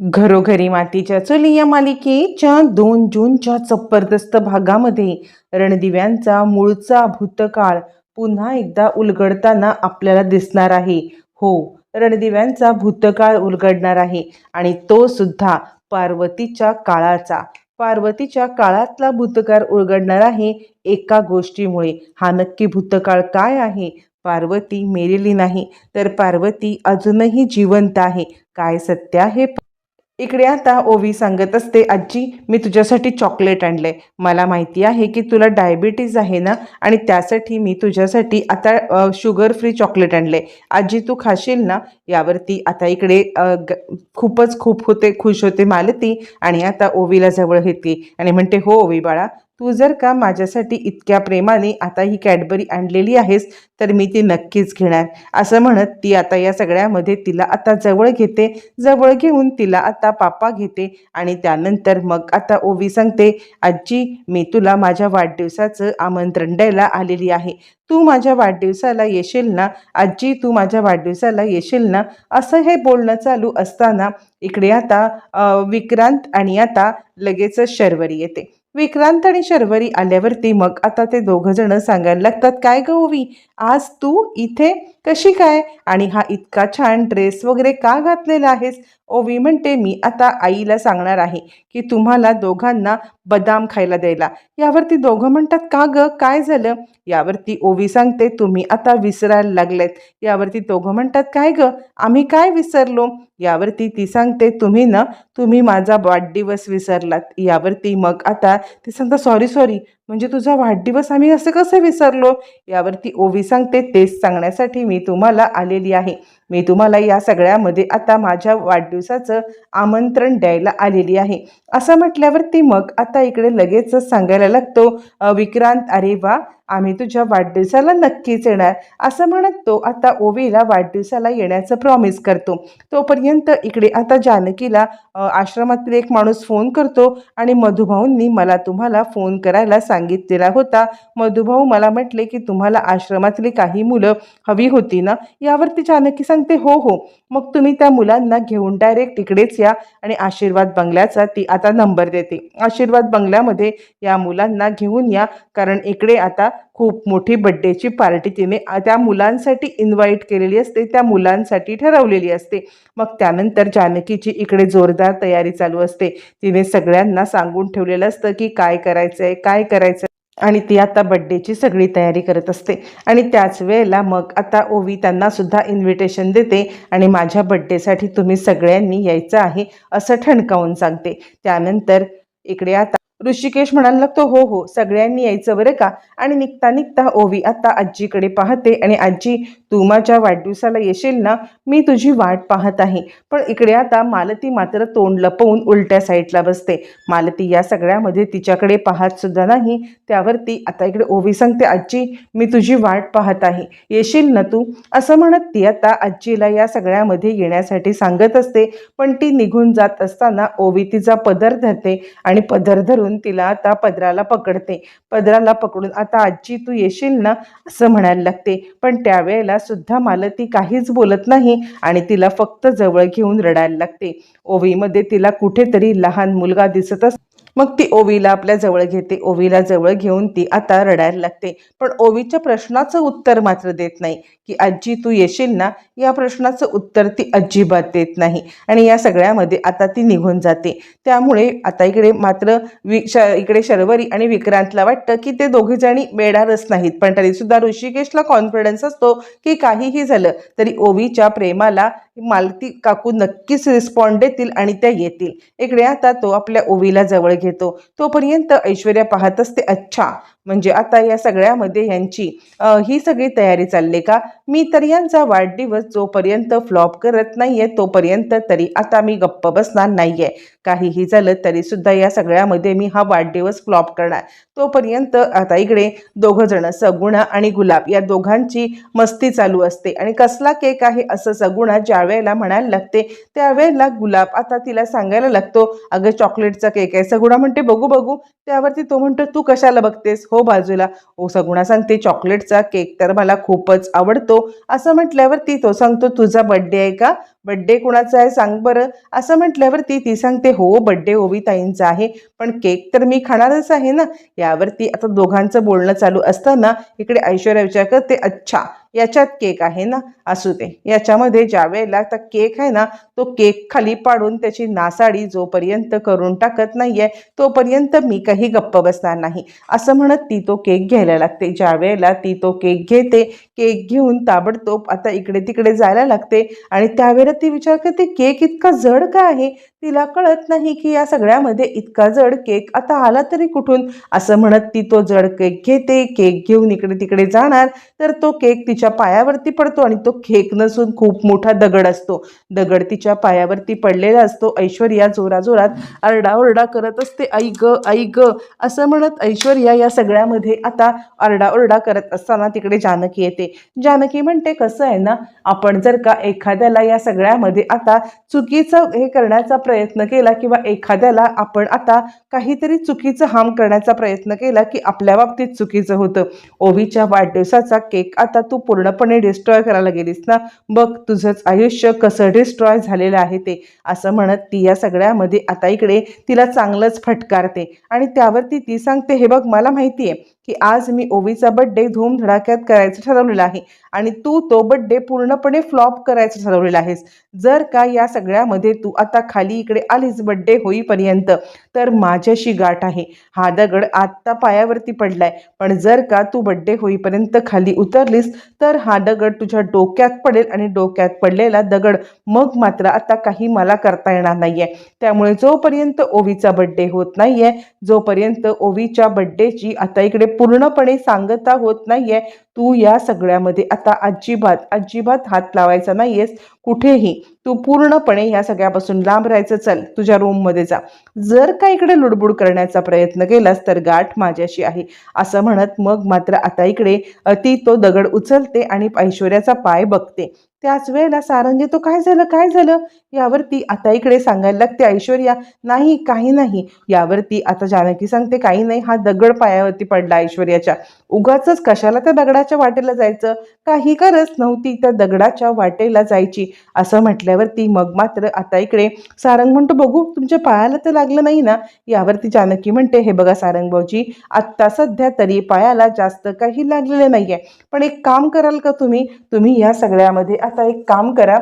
घरोघरी मातीच्या चुली या मालिकेच्या दोन जूनच्या जबरदस्त भागामध्ये रणदिव्यांचा मूळचा भूतकाळ पुन्हा एकदा उलगडताना आपल्याला दिसणार आहे. हो रणदिव्यांचा भूतकाळ उलगडणार आहे आणि तो सुद्धा पार्वतीच्या काळाचा. पार्वतीच्या काळातला भूतकाळ उलगडणार आहे एका गोष्टीमुळे. हा नक्की भूतकाळ काय आहे? पार्वती मेलेली नाही तर पार्वती अजूनही जिवंत आहे. काय सत्य आहे? इकडे आता ओवी सांगत असते आजी मी तुझ्यासाठी चॉकलेट आणलंय मला माहिती आहे की तुला डायबिटीज आहे ना? आणि त्यासाठी मी तुझ्यासाठी आता शुगर फ्री चॉकलेट आणलंय आजी तू खाशील ना? यावरती आता इकडे ग- खूपच खूप होते खुश होते मालती आणि आता ओवीला जवळ घेते आणि म्हणते हो ओवी बाळा तू जर का माझ्यासाठी इतक्या प्रेमाने आता ही कॅडबरी आणलेली आहेस तर मी ती नक्कीच घेणार. असं म्हणत ती आता या सगळ्यामध्ये तिला आता जवळ घेते. जवळ घेऊन तिला आता पापा घेते आणि त्यानंतर मग आता ओवी सांगते आजी मी तुला माझ्या वाढदिवसाचं आमंत्रण द्यायला आलेली आहे. तू माझ्या वाढदिवसाला येशील ना? आजी तू माझ्या वाढदिवसाला येशील ना? असं हे बोलणं चालू असताना इकडे आता विक्रांत आणि आता लगेचच शर्वरी येते. विक्रांत आणि शर्वरी आल्यावरती मग आता ते दोघं जण सांगायला लागतात काय ग आज तू इथे? कशी काय? आणि हा इतका छान ड्रेस वगैरे का घातलेला आहेस? ओवी म्हणते मी आता आईला सांगणार आहे की तुम्हाला दोघांना बदाम खायला द्यायला. यावरती दोघं म्हणतात का ग? काय झालं? यावरती ओवी सांगते तुम्ही आता विसरायला लागलेत. यावरती दोघं म्हणतात काय ग? आम्ही काय विसरलो? यावरती ती सांगते तुम्ही ना तुम्ही माझा वाढदिवस विसरलात. यावरती मग आता ती सांगता सॉरी सॉरी म्हणजे तुझा वाढदिवस आम्ही असं कसं विसरलो? यावरती ओवी सांगते तेच सांगण्यासाठी मी तुम्हाला आलेली आहे. मी तुम्हाला या सगळ्यामध्ये आता माझ्या वाढदिवसाचं आमंत्रण द्यायला आलेली आहे. असं म्हटल्यावरती मग आता इकडे लगेचच सांगायला लागतो विक्रांत अरे वा! आम्ही तुझ्या वाढदिवसाला नक्कीच येणार. असं म्हणत तो आता ओवीला वाढदिवसाला येण्याचं प्रॉमिस करतो. तोपर्यंत इकडे आता जानकीला आश्रमातील एक माणूस फोन करतो आणि मधुभाऊंनी मला तुम्हाला फोन करायला सांगितलेला होता. मधुभाऊ मला म्हटले की तुम्हाला आश्रमातली काही मुलं हवी होती ना? यावरती जानकी सांगते हो हो. मग तुम्ही त्या मुलांना घेऊन डायरेक्ट इकडेच या आणि आशीर्वाद बंगल्याचा ती आता नंबर देते. आशीर्वाद बंगल्यामध्ये या मुलांना घेऊन या. कारण इकडे आता खूप मोठी बड्डेची पार्टी तिने त्या मुलांसाठी इन्व्हाइट केलेली असते त्या मुलांसाठी ठरवलेली असते. मग त्यानंतर जानकीची इकडे जोरदार तयारी चालू असते. तिने सगळ्यांना सांगून ठेवलेलं असतं की काय करायचं आहे काय करायचं आणि ती आता बड्डेची सगळी तयारी करत असते. आणि त्याच वेळेला मग आता ओवी त्यांना सुद्धा इन्व्हिटेशन देते आणि माझ्या बड्डेसाठी तुम्ही सगळ्यांनी यायचं आहे असं ठणकावून सांगते. त्यानंतर इकडे आता ऋषिकेश म्हणायला लागतो हो हो सगळ्यांनी यायचं बरं का? आणि निघता निघता ओवी आता आजीकडे पाहते आणि आजी तू माझ्या वाढदिवसाला येशील ना मी तुझी वाट पाहत आहे. पण इकडे आता मालती मात्र तोंड लपवून उलट्या साईडला बसते. मालती या सगळ्यामध्ये तिच्याकडे पाहत सुद्धा नाही. त्यावरती आता इकडे ओवी सांगते आजी मी तुझी वाट पाहत आहे. येशील ना तू? असं म्हणत ती आता आजीला या सगळ्यामध्ये येण्यासाठी सांगत असते. पण ती निघून जात असताना ओवी तिचा पदर धरते आणि पदर धरून तिला आता पदराला पकडते. पदराला पकडून आता आजी तू येशील ना? असं म्हणायला लागते. पण त्यावेळेला सुद्धा मालती काहीच बोलत नाही आणि तिला फक्त जवळ घेऊन रडायला लागते. ओवीमध्ये तिला कुठेतरी लहान मुलगा दिसत अस मग ती ओवीला आपल्या जवळ घेते. ओवीला जवळ घेऊन ती आता रडायला लागते. पण ओवीच्या प्रश्नाचं उत्तर मात्र देत नाही. की आजी तू येशील ना या प्रश्नाचं उत्तर ती अजिबात देत नाही. आणि या सगळ्यामध्ये आता ती निघून जाते. त्यामुळे आता इकडे मात्र वि श इकडे शर्वरी आणि विक्रांतला वाटतं की ते दोघे जणी बेडारच नाहीत. पण तरी सुद्धा ऋषिकेशला कॉन्फिडन्स असतो की काहीही झालं तरी ओवीच्या प्रेमाला मालती काकू नक्कीच रिस्पॉन्ड देतील आणि त्या येतील. इकडे आता तो आपल्या ओवीला जवळ घेतो. तोपर्यंत ऐश्वर्या पाहत असते अच्छा म्हणजे आता या सगळ्यामध्ये यांची ही सगळी तयारी चालली का? मी तर यांचा वाढदिवस जोपर्यंत फ्लॉप करत नाहीये तोपर्यंत तरी आता मी गप्प बसणार नाहीये. काहीही झालं तरी सुद्धा या सगळ्यामध्ये मी हा वाढदिवस फ्लॉप करणार. तोपर्यंत आता इकडे दोघं जण सगुणा आणि गुलाब या दोघांची मस्ती चालू असते. आणि कसला केक आहे असं सगुणा ज्या वेळेला म्हणायला लागते त्यावेळेला गुलाब आता तिला सांगायला लागतो अगं चॉकलेटचा केक आहे. सगुणा म्हणते बघू बघू. त्यावरती तो म्हणतो तू कशाला बघतेस? हो बाजूला. ओ सगुणा सांगते चॉकलेटचा केक तर मला खूपच आवडतो. असं म्हटल्यावर ती तो सांगतो तुझा बड्डे आहे का? बड्डे कुणाचा आहे सांग बरं. असं म्हटल्यावरती ती सांगते हो बड्डे ओविताईंचा आहे पण केक तर मी खाणारच आहे ना? यावरती आता दोघांचं बोलणं चालू असताना इकडे ऐश्वर्या विचार करते अच्छा याच्यात केक आहे ना? असू दे. याच्यामध्ये ज्या वेळेला आता केक आहे ना तो केक खाली पाडून त्याची नासाडी जोपर्यंत करून टाकत नाहीये तोपर्यंत मी काही गप्प बसणार नाही. असं म्हणत ती तो केक घ्यायला लागते. ज्या वेळेला ती तो केक घेते केक घेऊन ताबडतोब आता इकडे तिकडे जायला लागते आणि त्यावेळेला ती विचार करते केक इतका जड का आहे? तिला कळत नाही की या सगळ्यामध्ये इतका जड केक आता आला तरी कुठून? असं म्हणत ती तो जड केक घेते केक घेऊन इकडे तिकडे जाणार. तर तो केक तिच्या पायावरती पडतो आणि तो केक नसून खूप मोठा दगड असतो. दगड तिच्या पायावरती पडलेला असतो. ऐश्वर्या जोराजोरात आरडाओरडा करत असते. आई ग आई ग असं म्हणत ऐश्वर्या या सगळ्यामध्ये आता आरडाओरडा करत असताना तिकडे जानकी येते. जानकी म्हणते कसं आहे ना आपण जर का एखाद्याला या सगळ्यामध्ये आता चुकीचं हे करण्याचा प्रयत्न केला किंवा एखाद्याला आपण आता काहीतरी चुकीचं हार्म करण्याचा प्रयत्न केला की आपल्या बाबतीत चुकीचं होतं. ओवीच्या वाढदिवसाचा केक आता तू पूर्णपणे डिस्ट्रॉय करायला गेलीस ना? बघ तुझंच आयुष्य कसं डिस्ट्रॉय झालेलं आहे ते. असं म्हणत ती या सगळ्यामध्ये आता इकडे तिला चांगलंच फटकारते. आणि त्यावरती ती सांगते हे बघ मला माहिती आहे की आज मी ओवीचा बड्डे धूमधडाक्यात करायचं ठरवलेलं आहे. आणि तू तो बड्डे पूर्णपणे फ्लॉप करायचं ठरवलेलं आहेस. जर का या सगळ्यामध्ये तू आता खाली इकडे आलीस बड्डे होईपर्यंत तर माझ्याशी गाठ आहे. हा दगड आत्ता पायावरती पडलाय. पण जर का तू बड्डे होईपर्यंत खाली उतरलीस तर हा दगड तुझ्या डोक्यात पडेल आणि डोक्यात पडलेला दगड मग मात्र आता काही मला करता येणार नाहीये. त्यामुळे जोपर्यंत ओवीचा बड्डे होत नाहीये जोपर्यंत ओवीच्या बड्डेची आता इकडे पूर्णपणे सांगता होत नाहीये. तू या सगळ्यामध्ये आता अजिबात अजिबात हात लावायचा नाहीयेस कुठेही. तू पूर्णपणे या सगळ्यापासून लांब राहायचं चल तुझ्या रूममध्ये जा. जर का इकडे लुडबुड करण्याचा प्रयत्न केलास तर गाठ माझ्याशी आहे. असं म्हणत मग मात्र आता इकडे ती तो दगड उचलते आणि ऐश्वर्याचा पाय बघते. त्याच वेळेला सारंगी तो काय झालं? काय झालं? यावरती आता इकडे सांगायला लागते ऐश्वर्या नाही काही नाही. यावरती आता जानकी सांगते काही नाही हा दगड पायावरती पडला ऐश्वर्याच्या. उगाच कशाला त्या दगडाच्या वाटेला जायचं? काही गरज नव्हती त्या दगडाच्या वाटेला जायची. असं म्हटल्यावरती मग मात्र आता इकडे सारंग म्हणतो बघू तुमच्या पायाला तर लागलं नाही ना? यावरती जानकी म्हणते हे बघा सारंग भाऊजी आत्ता सध्या तरी पायाला जास्त काही लागलेलं नाहीये. पण एक काम कराल का तुम्ही? तुम्ही या सगळ्यामध्ये आता एक काम करा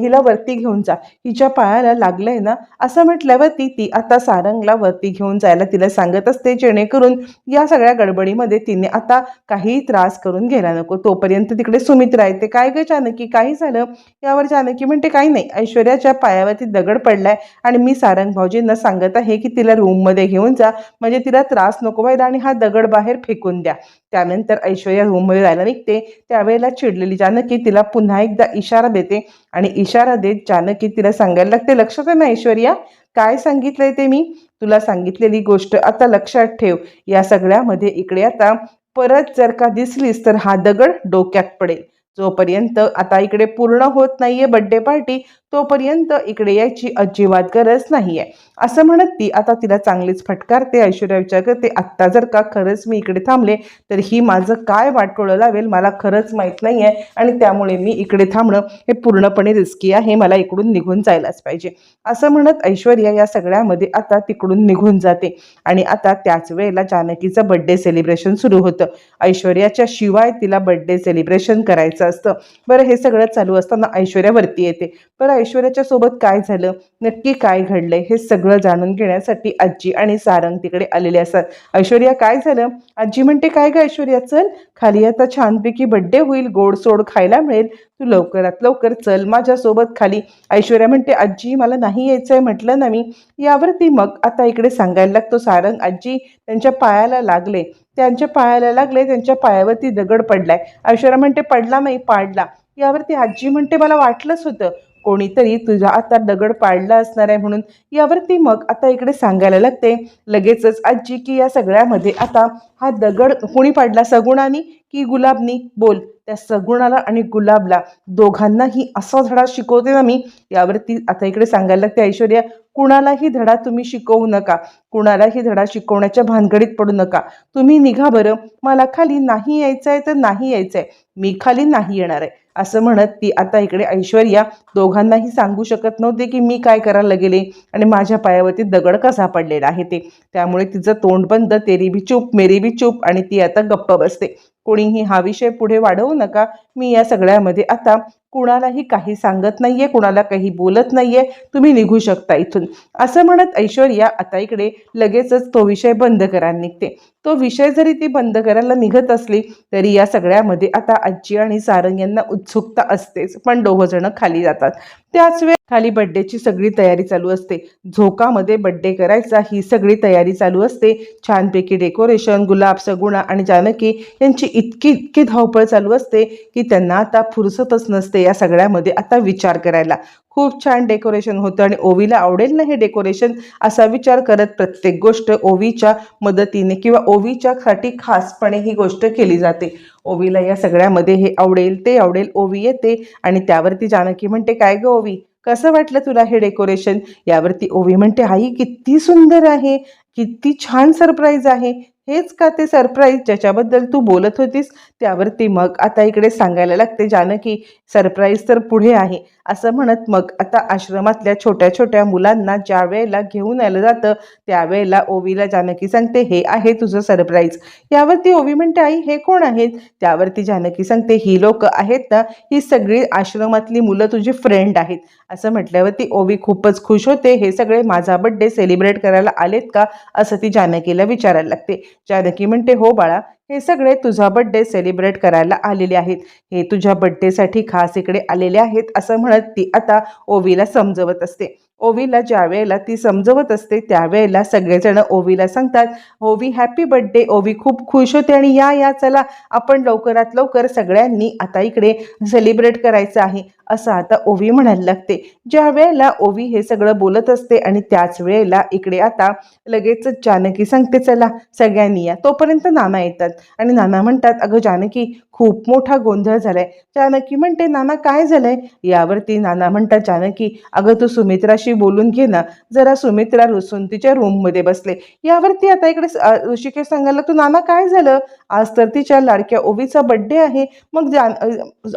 हिला वरती घेऊन जा. हिच्या पायाला लागलंय ना असं म्हटल्यावरती ती आता सारंगला वरती घेऊन जायला तिला सांगत असते जेणेकरून या सगळ्या गडबडीमध्ये तिने आता काही त्रास करून घ्यायला नको. तोपर्यंत तिकडे सुमित्रा येते काय ग जानकी? काही झालं? यावर जानकी म्हणते काही नाही. ऐश्वर्याच्या पायावरती दगड पडलाय आणि मी सारंग भाऊजींना सांगत आहे की तिला रूममध्ये घेऊन जा. म्हणजे तिला त्रास नको व्हायला आणि हा दगड बाहेर फेकून द्या. त्यानंतर ऐश्वर्या रूममध्ये जायला निघते. त्यावेळेला चिडलेली जानकी तिला पुन्हा एकदा इशारा देते आणि इशारा देत जानकी तिला सांगायला लागते लक्षात आहे ना ऐश्वर्या काय सांगितलंय ते मी? तुला सांगितलेली गोष्ट आता लक्षात ठेव. या सगळ्यामध्ये इकडे आता परत जर का दिसलीस तर हा दगड डोक्यात पडेल. जोपर्यंत आता इकडे पूर्ण होत नाहीये बड्डे पार्टी तोपर्यंत इकडे यायची अजिबात गरज नाही आहे असं म्हणत ती आता तिला चांगलीच फटकारते ऐश्वर्या विचार करते आत्ता जर का खरंच मी इकडे थांबले तर ही माझं काय वाटोळं लावेल मला खरंच माहीत नाही आहे आणि त्यामुळे मी इकडे थांबणं हे पूर्णपणे रिस्की आहे मला इकडून निघून जायलाच पाहिजे. असं म्हणत ऐश्वर्या या सगळ्यामध्ये आता तिकडून निघून जाते आणि आता त्याच वेळेला जानकीचं बड्डे सेलिब्रेशन सुरू होतं. ऐश्वर्याच्या शिवाय तिला बड्डे सेलिब्रेशन करायचं असतं. बरं हे सगळं चालू असताना ऐश्वर्या वरती येते. बरं ऐश्वर्याच्या सोबत काय झालं? नक्की काय घडलंय? हे सगळं जाणून घेण्यासाठी आजी आणि सारंग तिकडे आलेले असतात. ऐश्वर्या काय झालं? आजी म्हणते काय ग ऐश्वर्या चल. खाली आता छानपैकी बड्डे होईल. गोड सोड खायला मिळेल. तू लवकरात लवकर चल माझ्यासोबत खाली. ऐश्वर्या म्हणते आजी मला नाही यायचंय म्हटलं ना मी. यावरती मग आता इकडे सांगायला लागतो सारंग. आजी त्यांच्या पायाला लागले. त्यांच्या पायाला लागले. त्यांच्या पायावरती दगड पडलाय. ऐश्वर्या म्हणते पडला नाही पाडला. यावरती आजी म्हणते मला वाटलंच होतं. कोणीतरी तुझा आता दगड पाडला असणार आहे म्हणून यावरती मग आता इकडे सांगायला लागते. लगेचच आजी की या सगळ्यामध्ये आता हा दगड कोणी पाडला सगुणानी की गुलाबनी? बोल. त्या सगुणाला आणि गुलाबला दोघांनाही असा धडा शिकवते ना मी. यावरती आता इकडे सांगायला लागते ऐश्वर्या कुणालाही धडा तुम्ही शिकवू नका. कुणालाही धडा शिकवण्याच्या भानगडीत पडू नका. तुम्ही निघा बरं. मला खाली नाही यायचं आहे तर नाही यायचं आहे मी खाली नाही येणार आहे. असं म्हणत ती आता इकडे ऐश्वर्या दोघांनाही सांगू शकत नव्हते की मी काय करायला गेले आणि माझ्या पायावरती दगड कसा पडलेला आहे ते. त्यामुळे तिचं तोंड बंद तेरी बी चूप मेरी बी चूप आणि ती आता गप्प बसते. कोणीही हा विषय पुढे वाढवू नका. मी या सगळ्यामध्ये आता कुणालाही काही सांगत नाहीये कुणाला काही बोलत नाहीये तुम्ही निघू शकता इथून. असं म्हणत ऐश्वर्या आता इकडे लगेचच तो विषय बंद करायला निघते. तो विषय जरी ती बंद करायला निघत असली तरी या सगळ्यामध्ये आता आजी आणि सारंग यांना उत्सुकता असतेच. पण दोघं जण खाली जातात. त्याच वेळ खाली बड्डेची सगळी तयारी चालू असते. झोकामध्ये बड्डे करायचा ही सगळी तयारी चालू असते. छानपैकी डेकोरेशन गुलाब सगुणा आणि जानकी यांची इतकी इतकी धावपळ चालू असते की त्यांना आता फुरसतच नसते. या सगळ्यामध्ये आता विचार करायला. खूप छान डेकोरेशन होतं आणि ओवीला आवडेल ना हे डेकोरेशन असा विचार करत प्रत्येक गोष्ट ओवीच्या मदतीने किंवा ओवीच्यासाठी खासपणे ही गोष्ट केली जाते. ओवीला या सगळ्यामध्ये हे आवडेल ते आवडेल ओवी येते आणि त्यावरती जानकी म्हणते काय ग ओवी? कसं वाटलं तुला हे डेकोरेशन यावरती ओवी म्हणते आई किती सुंदर आहे किती छान सरप्राईज आहे. हेच का ते सरप्राईज ज्याच्याबद्दल तू बोलत होतीस? त्यावरती मग आता इकडे सांगायला लागते जानकी सरप्राईज तर पुढे आहे. असं म्हणत मग आता आश्रमातल्या छोट्या छोट्या मुलांना ज्या वेळेला घेऊन आलं जातं त्यावेळेला ओवीला जानकी सांगते हे आहे तुझं सरप्राईज. यावरती ओवी म्हणते आई हे कोण आहेत? त्यावरती जानकी सांगते ही लोक आहेत ना ही सगळी आश्रमातली मुलं तुझी फ्रेंड आहेत. असं म्हटल्यावरती ओवी खूपच खुश होते हे सगळे माझा बड्डे सेलिब्रेट करायला आलेत का? असं ती जानकीला विचारायला लागते. जानकी म्हणते हो बाळा हे सगळे तुझा बड्डे सेलिब्रेट करायला आलेले आहेत. हे तुझ्या बड्डेसाठी खास इकडे आलेले आहेत असं म्हणत ती आता ओवीला समजवत असते. ओवीला ज्या वेळेला ती समजवत असते त्यावेळेला सगळेजण ओवीला सांगतात ओवी हॅपी बड्डे ओवी खूप खुश होते आणि या या चला आपण लवकरात लवकर सगळ्यांनी आता इकडे सेलिब्रेट करायचं आहे. असं आता ओवी म्हणायला लागते. ज्या वेळेला ओवी हे सगळं बोलत असते आणि त्याच वेळेला इकडे आता लगेचच जानकी सांगते चला सगळ्यांनी या. तोपर्यंत नाना येतात आणि नाना म्हणतात अगं जानकी खूप मोठा गोंधळ झालाय. जानकी म्हणते नाना काय झालंय? यावरती नाना म्हणतात जानकी अगं तू सुमित्राशी बोलून घे ना. जरा सुमित्रा रुसून तिच्या रूममध्ये बसले. यावरती आता इकडे ऋषिकेश सांगायला तू नाना काय झालं? आज तर तिच्या लाडक्या ओवीचा बड्डे आहे. मग जान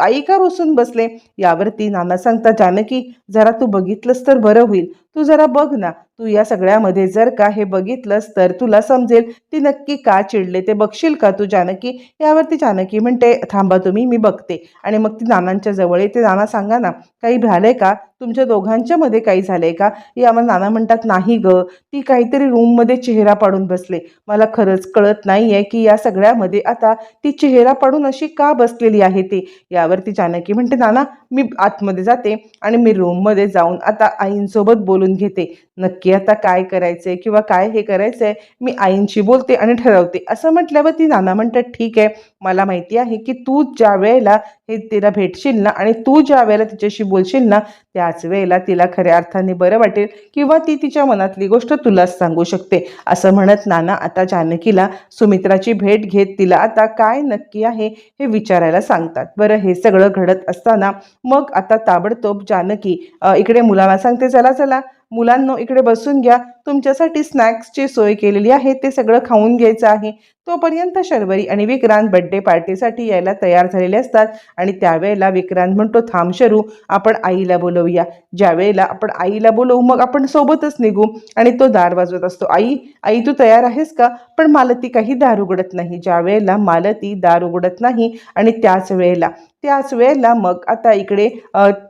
आई का रुसून बसले? यावरती नाना सांगता जानकी जरा तू बघितलंस तर बरं होईल. तू जरा बघ ना तू या सगळ्यामध्ये जर का हे बघितलंस तर तुला समजेल ती नक्की का चिडले ते बघशील का तू जानकी? यावरती जानकी म्हणते थांबा तुम्ही मी बघते. आणि मग ती नानांच्या जवळ येते. नाना सांगा ना काही झालंय का? तुमच्या दोघांच्या मध्ये काही झालंय का? यावर नाना म्हणतात नाही ग ती काहीतरी रूममध्ये चेहरा पाडून बसले. मला खरंच कळत नाहीये की या सगळ्यामध्ये आता ती चेहरा पाडून अशी का बसलेली आहे ते? यावरती जानकी म्हणते नाना मी आतमध्ये जाते आणि मी रूममध्ये जाऊन आता आईंसोबत बोलून घेते. नक्की आता काय करायचंय किंवा काय हे करायचंय मी आईंशी बोलते आणि ठरवते. असं म्हटल्यावर ती नाना म्हणतात ठीक आहे मला माहिती आहे की तू ज्या वेळेला हे तिला भेटशील ना आणि तू ज्या वेळेला तिच्याशी बोलशील ना त्याच वेळेला तिला खऱ्या अर्थाने बरं वाटेल किंवा ती तिच्या मनातली गोष्ट तुलाच सांगू शकते. असं म्हणत नाना आता जानकीला सुमित्राची भेट घेत तिला आता काय नक्की आहे हे विचारायला सांगतात. बरं हे सगळं घडत असताना मग आता ताबडतोब जानकी इकडे मुलांना सांगते चला चला. मुलांनो इकडे बसून घ्या. तुमच्यासाठी स्नॅक्सची सोय केलेली आहे ते सगळं खाऊन घ्यायचं आहे. तोपर्यंत शर्वरी आणि विक्रांत बड्डे पार्टीसाठी यायला तयार झालेले असतात. आणि त्यावेळेला विक्रांत म्हणतो थांब शरू आपण आईला बोलवूया. ज्या वेळेला आपण आईला बोलवू मग आपण सोबतच निघू. आणि तो दार वाजवत असतो आई आई तू तयार आहेस का? पण मालती काही दार उघडत नाही. ज्या वेळेला मालती दार उघडत नाही आणि त्याच वेळेला त्याच वेळेला मग आता इकडे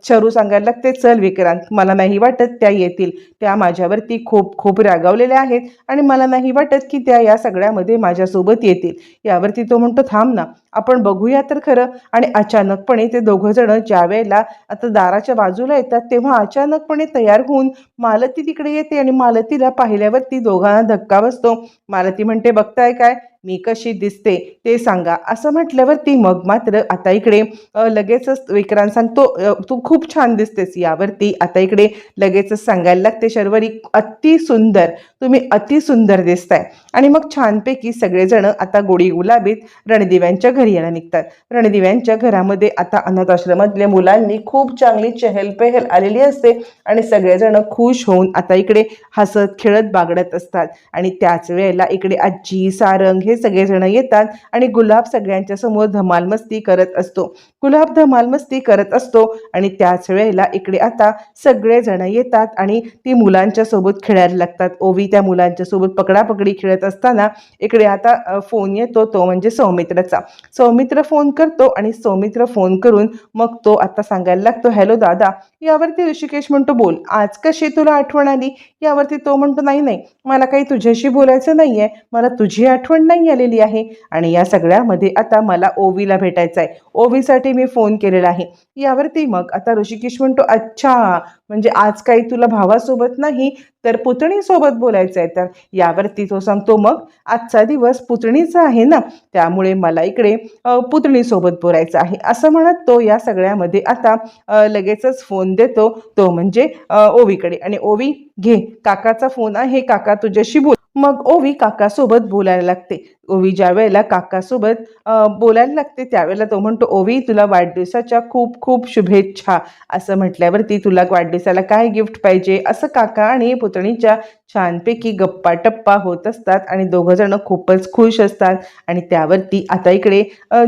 शरू सांगायला लागते चल विक्रांत मला नाही वाटत त्या येतील. त्या माझ्यावरती खूप खूप खूप रागावलेल्या आहेत आणि मला नाही वाटत की त्या या सगळ्यामध्ये माझ्यासोबत येतील. यावरती तो म्हणतो थांब ना आपण बघूया तर खरं. आणि अचानकपणे ते दोघं जण ज्या वेळेला आता दाराच्या बाजूला येतात तेव्हा अचानकपणे तयार होऊन मालती तिकडे येते आणि मालतीला पाहिल्यावरती दोघांना धक्का बसतो. मालती म्हणते बघताय काय? मी कशी दिसते ते सांगा. असं म्हटल्यावरती मग मात्र आता इकडे लगेचच विक्रांत सांगतो तू खूप छान दिसतेस यावरती. आता इकडे लगेचच सांगायला लागते शर्वरी अति सुंदर तुम्ही अति सुंदर दिसताय. आणि मग छानपैकी सगळेजण आता गोडी गुलाबीत रणदिव्यांच्या घरी यायला निघतात. रणदिव्यांच्या घरामध्ये आता अनाथाश्रमातल्या मुलांनी खूप चांगली चहलपहल आलेली असते आणि सगळेजण खुश होऊन आता इकडे हसत खेळत बागडत असतात. आणि त्याच वेळेला इकडे आजी सारंग हे सगळेजण येतात आणि गुलाब सगळ्यांच्या समोर धमालमस्ती करत असतो. गुलाब धमालमस्ती करत असतो आणि त्याच वेळेला इकडे आता सगळेजण येतात आणि ती मुलांच्या सोबत खेळायला लागतात. ओवी त्या मुलांच्या सोबत पकडापकडी खेळत असताना इकडे आता फोन येतो तो म्हणजे सौमित्राचा. सौमित्र फोन करतो आणि सौमित्र फोन करून मग तो आता सांगायला लागतो हॅलो दादा यावरती ऋषिकेश म्हणतो बोल. आज कशी तुला आठवण आली? यावरती तो म्हणतो नाही नाही. मला काही तुझ्याशी बोलायचं नाही आहे मला तुझी आठवण नाही आलेली आहे. आणि या सगळ्यामध्ये आता मला ओवीला भेटायचं आहे ओवीसाठी मी फोन केलेला आहे. यावरती मग आता ऋषिकेश म्हणतो अच्छा म्हणजे आज काही तुला भावासोबत नाही तर पुतणीसोबत बोलायचं आहे तर. यावरती तो सांगतो मग आजचा दिवस पुतणीचा आहे ना त्यामुळे मला इकडे पुतणीसोबत बोलायचं आहे. असं म्हणत तो या सगळ्यामध्ये आता लगेचच फोन देतो. तो म्हणजे ओवीकडे. आणि ओवी घे काकाचा फोन आहे काका तुझ्याशी बोल. मग ओवी काकासोबत बोलायला लागते. ओवी ज्या वेळेला काकासोबत बोलायला लागते त्यावेळेला तो म्हणतो ओवी तुला वाढदिवसाच्या खूप खूप शुभेच्छा. असं म्हटल्यावरती तुला वाढदिवसाला काय गिफ्ट पाहिजे? असं काका आणि पुतणीच्या छानपैकी गप्पा टप्पा होत असतात आणि दोघं जण खूपच खुश असतात. आणि त्यावरती आता इकडे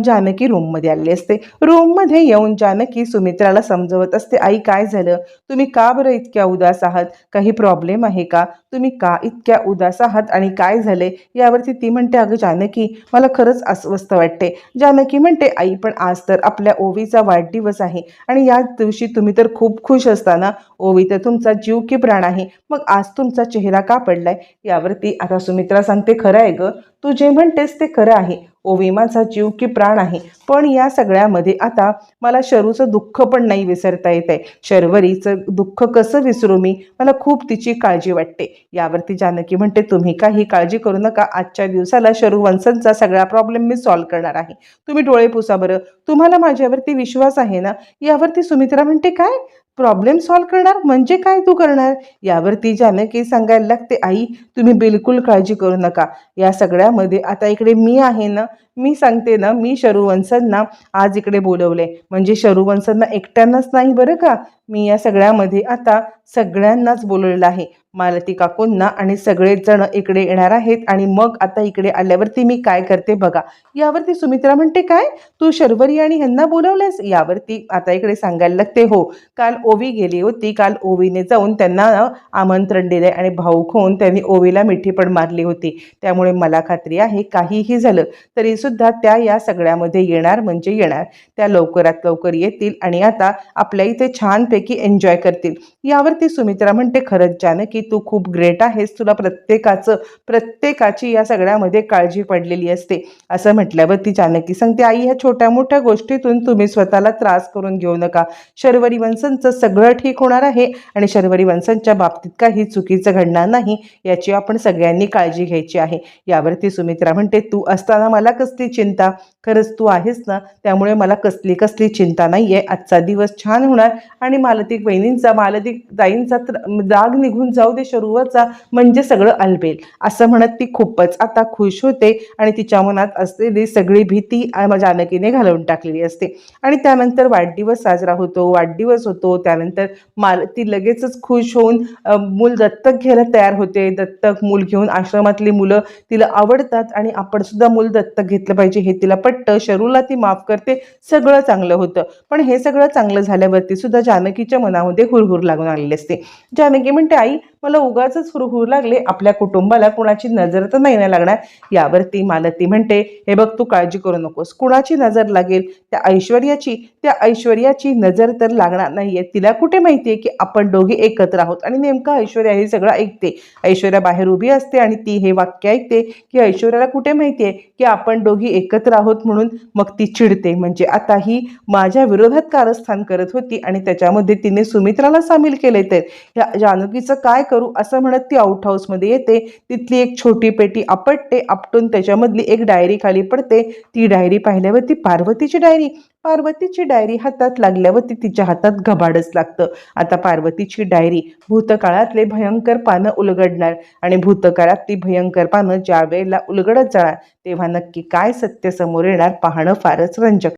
जानकी रूममध्ये आलेली असते. रूममध्ये येऊन जानकी सुमित्राला समजवत असते आई काय झालं? तुम्ही का बरं इतक्या उदास आहात? काही प्रॉब्लेम आहे का? तुम्ही का इतक्या उदास आहात? आणि काय झाले यावरती ती म्हणते अगं जानकी मला खरंच अस्वस्थ वाटते. जानकी म्हणते आई पण आज तर आपल्या ओवीचा वाढदिवस आहे आणि याच दिवशी तुम्ही तर खूप खुश असताना ओवी तर तुमचा जीव की प्राण आहे. मग आज तुमचा चेहरा का पडलाय? यावरती आता सुमित्रा सांगते खरं आहे ग तू जे म्हणतेस ते खरं आहे. ओवी माझा जीव की प्राण आहे. पण या सगळ्यामध्ये आता मला शरूचं दुःख पण नाही विसरता येत आहे शर्वरीचं दुःख कसं विसरू मी? मला खूप तिची काळजी वाटते. यावरती जानकी म्हणते तुम्ही काही काळजी करू नका? आजच्या दिवसाला शरू वंशनचा सगळा प्रॉब्लेम मी सॉल्व्ह करणार आहे. तुम्ही डोळे पुसा बरं. तुम्हाला माझ्यावरती विश्वास आहे ना? यावरती सुमित्रा म्हणते काय? प्रॉब्लेम सॉल्व्ह करणार? म्हणजे काय तू करणार? यावरती जानकी सांगायला लागते आई तुम्ही बिलकुल काळजी करू नका. या सगळ्यामध्ये आता इकडे मी आहे ना मी सांगते ना मी शरुवंसांना आज इकडे बोलवले. म्हणजे शरुवंसांना एकट्यांनाच नाही बरं का? मी या सगळ्यामध्ये आता सगळ्यांनाच बोलवलेलं आहे. मालती काकूंना आणि सगळेच जण इकडे येणार आहेत आणि मग आता इकडे आल्यावरती मी काय करते बघा. यावरती सुमित्रा म्हणते काय? तू शर्वरी आणि ह्यांना बोलवलंस यावरती आता इकडे सांगायला लागते हो काल ओवी गेली होती. काल ओवीने जाऊन त्यांना आमंत्रण दिले आणि भाऊक होऊन त्यांनी ओवीला मिठी पण मारली होती. त्यामुळे मला खात्री आहे काहीही झालं तरी सुद्धा त्या या सगळ्यामध्ये येणार म्हणजे येणार. त्या लवकरात लवकर येतील आणि आता आपल्या इथे छानपैकी एन्जॉय करतील. यावरती सुमित्रा म्हणते खरंच जानकी की तू खूप ग्रेट आहेस तुला प्रत्येकाचं प्रत्येकाची या सगळ्यामध्ये काळजी पडलेली असते. असं म्हटल्यावर ती जानकी सांगते आई ह्या छोट्या मोठ्या गोष्टीतून तुम्ही स्वतःला त्रास करून घेऊ नका. शर्वरी वंशांचं सगळं ठीक होणार आहे आणि शर्वरी वंशांच्या बाबतीत काही चुकीचं घडणार नाही याची आपण सगळ्यांनी काळजी घ्यायची आहे. यावरती सुमित्रा म्हणते तू असताना मला कसली चिंता? खरंच तू आहेस ना? त्यामुळे मला कसली कसली चिंता नाही आहे आजचा दिवस छान होणार आणि मालतिक बहिणींचा मालतिक दाईंचा त्र दाग निघून जाऊ दे शरूराचा म्हणजे सगळं अलबेल. असं म्हणत ती खूपच आता खुश होते आणि तिच्या मनात असलेली सगळी भीती जानकीने घालवून टाकलेली असते. आणि त्यानंतर वाढदिवस साजरा होतो वाढदिवस होतो. त्यानंतर माल ती लगेचच खुश होऊन मूल दत्तक घ्यायला तयार होते. दत्तक मूल घेऊन आश्रमातली मुलं तिला आवडतात आणि आपण सुद्धा मूल दत्तक घेतलं पाहिजे हे तिला पटतं. शरूला ती माफ करते. सगळं चांगलं होतं. पण हे सगळं चांगलं झाल्यावरती सुद्धा जानकीच्या मनामध्ये हुरहुर लागून आलेली असते. जानकी म्हणते आई मला उगाच हुरहुर लागले. आपल्या कुटुंबाला कुणाची नजर तर नाही ना लागणार. यावरती मालती म्हणते हे बघ तू काळजी करू नकोस. कुणाची नजर लागेल? त्या ऐश्वर्याची. त्या ऐश्वर्याची नजर तर लागणार नाहीये. तिला कुठे माहितीये की आपण दोघे एकत्र आहोत? आणि नेमकं ऐश्वर्या हे सगळं ऐकते. ऐश्वर्या बाहेर उभी असते आणि ती हे वाक्य ऐकते की ऐश्वर्याला कुठे माहितीये की आपण दोघी एकत्र आहोत म्हणून मग ती चिडते. म्हणजे आता ही माझ्या विरोधात कारस्थान करत होती आणि त्याच्यामध्ये तिने सुमित्राला सामील केले तर. ह्या जानकीचं काय करू असं म्हणत ती आउट हाऊसमध्ये येते. तिथली एक छोटी पेटी आपटते आपटून त्याच्यामधली एक डायरी खाली पडते. ती डायरी पाहिल्यावरती पार्वतीची डायरी पार्वतीची डायरी हातात लागल्यावरती तिच्या हातात घबाडच लागतं. आता पार्वतीची डायरी भूतकाळातले भयंकर पानं उलगडणार आणि भूतकाळात ती भयंकर पानं ज्या वेळेला उलगडत जाणार तेव्हा नक्की काय सत्य समोर येणार पाहणं फारच रंजक.